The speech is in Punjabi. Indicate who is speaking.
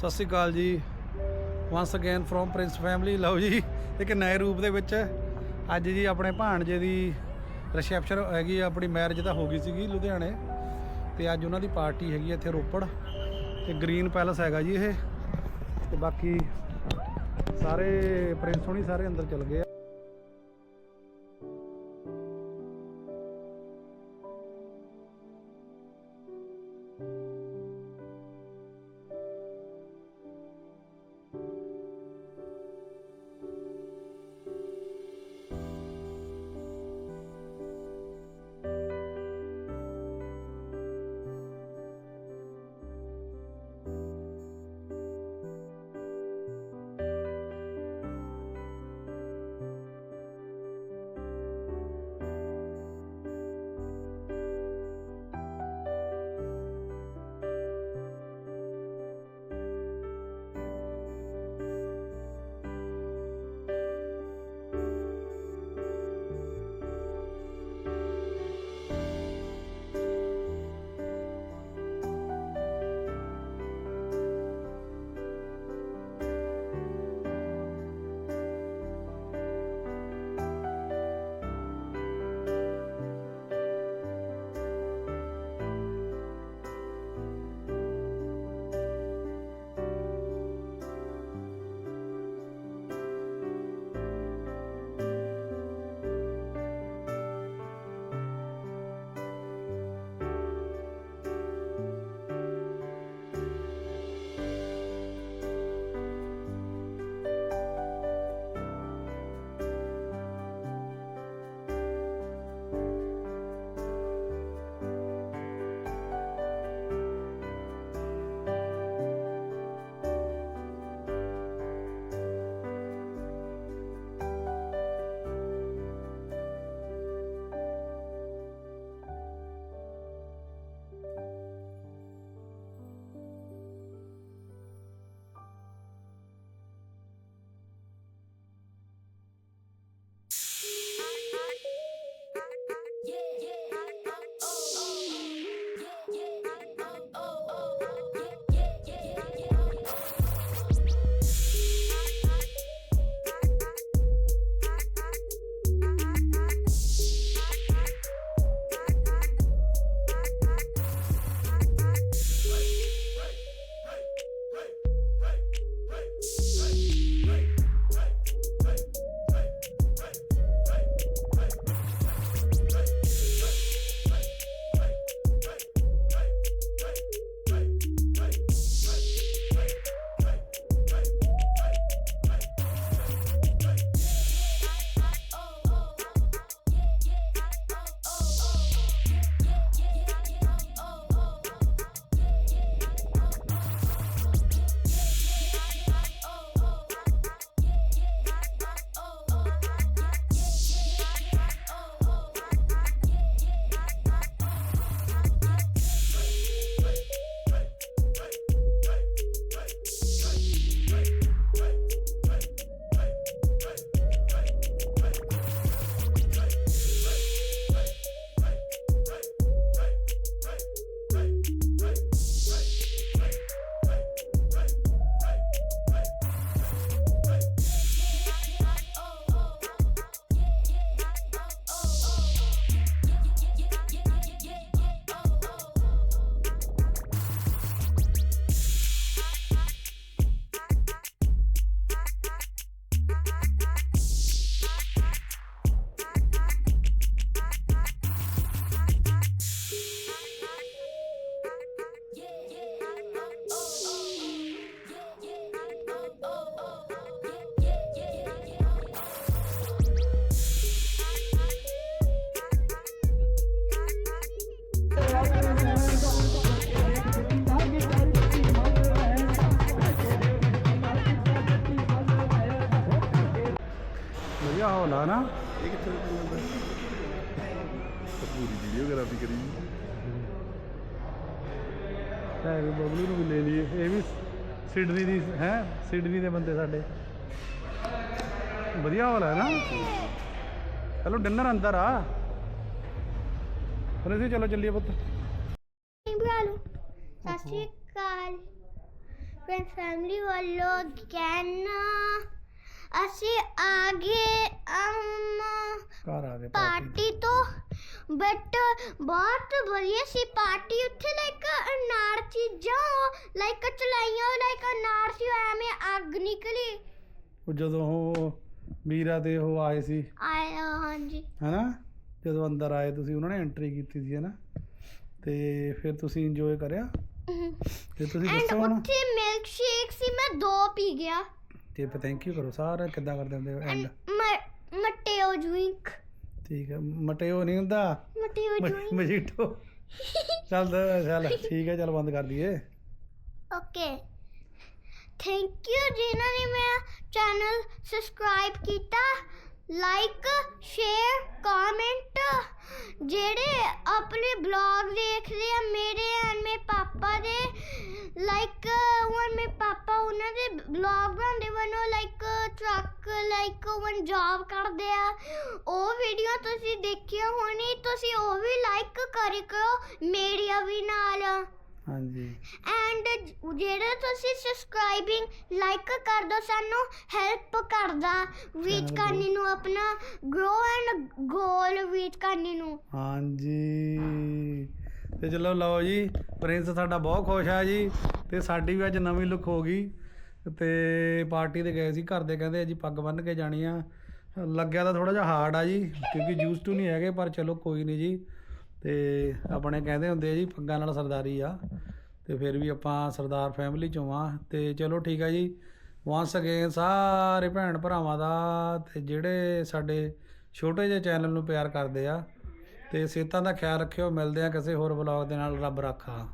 Speaker 1: ਸਤਿ ਸ਼੍ਰੀ ਅਕਾਲ ਜੀ। Once again from prince family ਲਓ ਜੀ, ਇੱਕ ਨਏ ਰੂਪ ਦੇ ਵਿੱਚ ਅੱਜ ਜੀ ਆਪਣੇ ਭਾਣਜੇ ਦੀ ਰਿਸੈਪਸ਼ਨ ਹੈਗੀ ਆਪਣੀ ਮੈਰਿਜ ਤਾਂ ਹੋ ਗਈ ਸੀਗੀ ਲੁਧਿਆਣੇ। ਤੇ ਅੱਜ ਉਹਨਾਂ ਦੀ ਪਾਰਟੀ ਹੈਗੀ ਇੱਥੇ ਰੋਪੜ। ਤੇ ਗ੍ਰੀਨ ਪੈਲਸ ਹੈਗਾ ਜੀ ਇਹ। ਤੇ ਬਾਕੀ ਸਾਰੇ ਪ੍ਰਿੰਸ ਹੋਣੀ ਸਾਰੇ ਅੰਦਰ ਚਲ ਗਏ ਆ ਵਧੀਆ ਹੌਲਾ ਨਾ।
Speaker 2: ਇਹ ਕਿੱਥੇ ਰੁਕੂਗਾ ਪੂਰੀ ਵੀਡੀਓਗ੍ਰਾਫੀ ਕਰੀ
Speaker 1: ਹੈ ਵੀ ਬਬਲੂ ਨੂੰ ਵੀ ਲੈ ਲਈਏ। ਇਹ ਵੀ ਸਿਡਨੀ ਦੀ ਹੈ? ਸਿਡਨੀ ਦੇ ਬੰਦੇ ਸਾਡੇ। ਵਧੀਆ ਵਾਲਾ ਹੈ ਨਾ। ਚਲੋ ਡਿਨਰ ਅੰਦਰ ਆ। ਫਿਰ ਅਸੀਂ ਚਲੋ ਚੱਲੀਏ ਪੁੱਤ।
Speaker 3: ਬੁਲਾ ਲਓ ਸਤਿ ਸ਼੍ਰੀ ਅਕਾਲ। ਫੈਮਿਲੀ ਵੱਲੋਂ again ਅਸੀਂ ਆ ਗਏ ਅਮ
Speaker 1: ਘਰ ਆ ਗਏ ਪਾਰਟੀ
Speaker 3: ਤੋਂ। ਬਟ ਬਹੁਤ ਵਧੀਆ ਸੀ ਪਾਰਟੀ ਉੱਥੇ ਲਾਈਕ ਅਨਾਰ ਚੀਜ਼ਾਂ ਲਾਈਕ ਚਲਾਈਆਂ ਲਾਈਕ ਅਨਾਰ ਸੀ ਐਵੇਂ ਅੱਗ ਨਿਕਲੀ।
Speaker 1: ਉਹ ਜਦੋਂ ਉਹ ਵੀਰਾ ਤੇ ਉਹ ਆਏ ਸੀ।
Speaker 3: ਆਏ ਹਾਂਜੀ।
Speaker 1: ਹੈਨਾ? ਜਦੋਂ ਅੰਦਰ ਆਏ ਤੁਸੀਂ ਉਹਨਾਂ ਨੇ ਐਂਟਰੀ ਕੀਤੀ ਸੀ ਹੈਨਾ? ਤੇ ਫਿਰ ਤੁਸੀਂ ਇੰਜੋਏ ਕਰਿਆ? ਤੇ ਤੁਸੀਂ
Speaker 3: ਐਂਡ
Speaker 1: ਦੱਸੋ ਹੁਣ।
Speaker 3: ਉੱਥੇ ਮਿਲਕ ਸ਼ੇਕ ਸੀ ਮੈਂ ਦੋ ਪੀ ਗਿਆ।
Speaker 1: ਤੇ ਥੈਂਕ ਯੂ ਕਰੋ ਸਾਰੇ ਕਿੱਦਾਂ ਕਰਦੇ ਹੁੰਦੇ ਐਂਡ
Speaker 3: ਐਂਡ ਮਟੇਓ ਡਰਿੰਕ
Speaker 1: ਠੀਕ ਹੈ ਮਟਿਓ ਨਹੀਂ ਹੁੰਦਾ?
Speaker 3: ਮਟੇਓ ਡਰਿੰਕ
Speaker 1: ਮਜੀਟੋ ਚੱਲ ਚੱਲ ਠੀਕ ਹੈ ਚੱਲ ਬੰਦ ਕਰ ਦਈਏ।
Speaker 3: ਓਕੇ। ਥੈਂਕ ਯੂ ਜਿਨ੍ਹਾਂ ਨੇ ਮੇਰਾ ਚੈਨਲ ਸਬਸਕ੍ਰਾਈਬ ਕੀਤਾ। ਲਾਈਕ ਸ਼ੇਅਰ ਕਮੈਂਟ ਜਿਹੜੇ ਆਪਣੇ ਬਲੌਗ ਦੇਖਦੇ ਆ ਮੇਰੇ ਲਾਈਕ when ਮੇਰੇ ਪਾਪਾ ਉਹਨਾਂ ਦੇ ਬਲੌਗ ਬਣਾਉਂਦੇ ਵਨੋ like truck like one job ਕਰਦੇ ਆ ਉਹ ਵੀਡੀਓ ਤੁਸੀਂ ਦੇਖਿਆ ਹੋਣੀ ਤੁਸੀਂ ਉਹ ਵੀ ਲਾਈਕ ਕਰੀ ਕਰੋ ਮੇਰੀਆਂ ਵੀ ਨਾਲ
Speaker 1: ਹਾਂਜੀ
Speaker 3: ਐਂਡ ਜਿਹੜਾ ਤੁਸੀਂ ਸਬਸਕ੍ਰਾਈਬਿੰਗ ਲਾਈਕ ਕਰ ਦੋ ਸਾਨੂੰ ਹੈਲਪ ਕਰਦਾ ਰੀਚ ਕਰਨੇ ਨੂੰ ਆਪਣਾ ਗਰੋ ਐਂਡ ਗੋਲ ਰੀਚ ਕਰਨੇ ਨੂੰ
Speaker 1: ਹਾਂਜੀ ਤੇ ਚਲੋ ਲਓ ਜੀ, ਪ੍ਰਿੰਸ ਸਾਡਾ ਬਹੁਤ ਖੁਸ਼ ਆ ਜੀ, ਤੇ ਸਾਡੀ ਵੀ ਅੱਜ ਨਵੀਂ ਲੁੱਕ ਹੋ ਗਈ। ਤੇ ਪਾਰਟੀ ਤੇ ਗਏ ਸੀ, ਘਰ ਦੇ ਕਹਿੰਦੇ ਜੀ ਪੱਗ ਬੰਨ੍ਹ ਕੇ ਜਾਣੀ ਆ। ਲੱਗਿਆ ਤਾਂ ਥੋੜਾ ਜਿਹਾ ਹਾਰਡ ਆ ਜੀ, ਕਿਉਂਕਿ ਜੂਸ ਟੂ ਨਹੀਂ ਹੈਗੇ, ਪਰ ਚਲੋ ਕੋਈ ਨਹੀਂ ਜੀ। ਤੇ ਆਪਣੇ ਕਹਿੰਦੇ ਹੁੰਦੇ ਆ ਜੀ, ਪੱਗਾਂ ਨਾਲ ਸਰਦਾਰੀ ਆ। ਤੇ ਫਿਰ ਵੀ ਆਪਾਂ ਸਰਦਾਰ ਫੈਮਿਲੀ ਚੋਂ ਆ। ਤੇ ਚਲੋ ਠੀਕ ਆ ਜੀ ਵਾਂਸ ਅਗੇਨ ਸਾਰੇ ਭੈਣ ਭਰਾਵਾਂ ਦਾ ਤੇ ਜਿਹੜੇ ਸਾਡੇ ਛੋਟੇ ਜਿਹੇ ਚੈਨਲ ਨੂੰ ਪਿਆਰ ਕਰਦੇ ਆ ਤੇ ਸਿਹਤਾਂ ਦਾ ਖਿਆਲ ਰੱਖਿਓ ਮਿਲਦੇ ਆ ਕਿਸੇ ਹੋਰ ਵਲੌਗ ਦੇ ਨਾਲ ਰੱਬ ਰਾਖਾ।